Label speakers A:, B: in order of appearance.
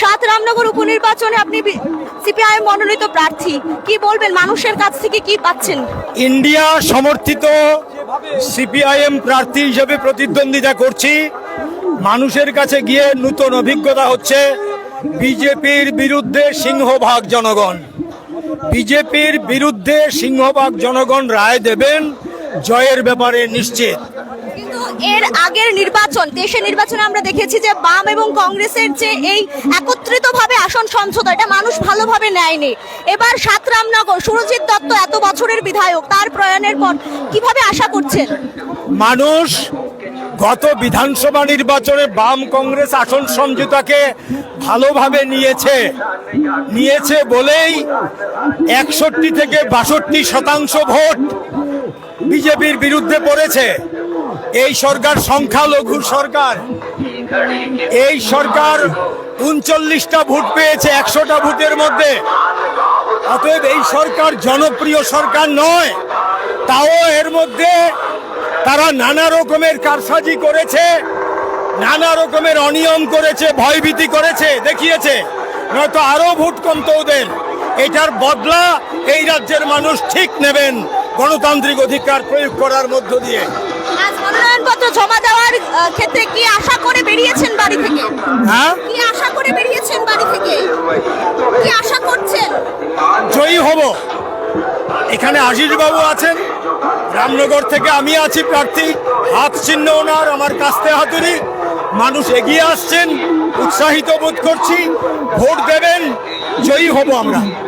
A: সাত রামনগর উপনির্বাচনে আপনি সিপিআইএম মনোনীত প্রার্থী। কি বলবেন? মানুষের কাছ থেকে কি পাচ্ছেন?
B: ইন্ডিয়া সমর্থিত সিপিআইএম প্রার্থী হিসেবে প্রতিদ্বন্দ্বিতা করছি। মানুষের কাছে গিয়ে নতুন অভিজ্ঞতা হচ্ছে বিজেপির বিরুদ্ধে সিংহভাগ জনগণ। বিজেপির বিরুদ্ধে সিংহভাগ জনগণ রায় দেবেন, জয়ের ব্যাপারে নিশ্চিত।
A: এর আগের নির্বাচন, দেশের নির্বাচনে আমরা দেখেছি যে বাম এবং কংগ্রেসের যে এই একত্রিতভাবে আসন সমঝোতা, এটা মানুষ ভালোভাবে নেয়নি। এবার সাত রামনগর, সুরজিৎ দত্ত এত বছরের বিধায়ক, তার প্রয়াণের পর কীভাবে আশা করছেন?
B: মানুষ গত বিধানসভা নির্বাচনে বাম কংগ্রেস আসন সমঝোতাকে ভালোভাবে নিয়েছে। নিয়েছে বলেই একষট্টি থেকে বাষট্টি শতাংশ ভোট বিজেপির বিরুদ্ধে পড়েছে। এই সরকার সংখ্যালঘু সরকার। এই সরকার উনচল্লিশটা ভোট পেয়েছে একশোটা ভোটের মধ্যে। অতএব এই সরকার জনপ্রিয় সরকার নয়। তাও এর মধ্যে তারা নানা রকমের কারসাজি করেছে, নানা রকমের অনিয়ম করেছে, ভয়ভীতি করেছে, দেখিয়েছে। নয়তো আরও ভোট কমতো ওদের। এটার বদলা এই রাজ্যের মানুষ ঠিক নেবেন গণতান্ত্রিক অধিকার প্রয়োগ করার মধ্য দিয়ে।
A: মনোনয়নপত্র জমা দেওয়ার ক্ষেত্রে কি আশা করে বেরিয়েছেন বাড়ি থেকে?
B: হ্যাঁ?
A: কি আশা করে বেরিয়েছেন বাড়ি থেকে? কি আশা করছেন?
B: জয়ী হব। এখানে আশিস বাবু আছেন। রামনগর থেকে আমি আছি প্রার্থী। হাত চিহ্ন ওনার আমার কাস্তে হাতুড়ি। মানুষ এগিয়ে আসছেন। উৎসাহিত বোধ করছি। ভোট দেবেন। জয়ী হব আমরা।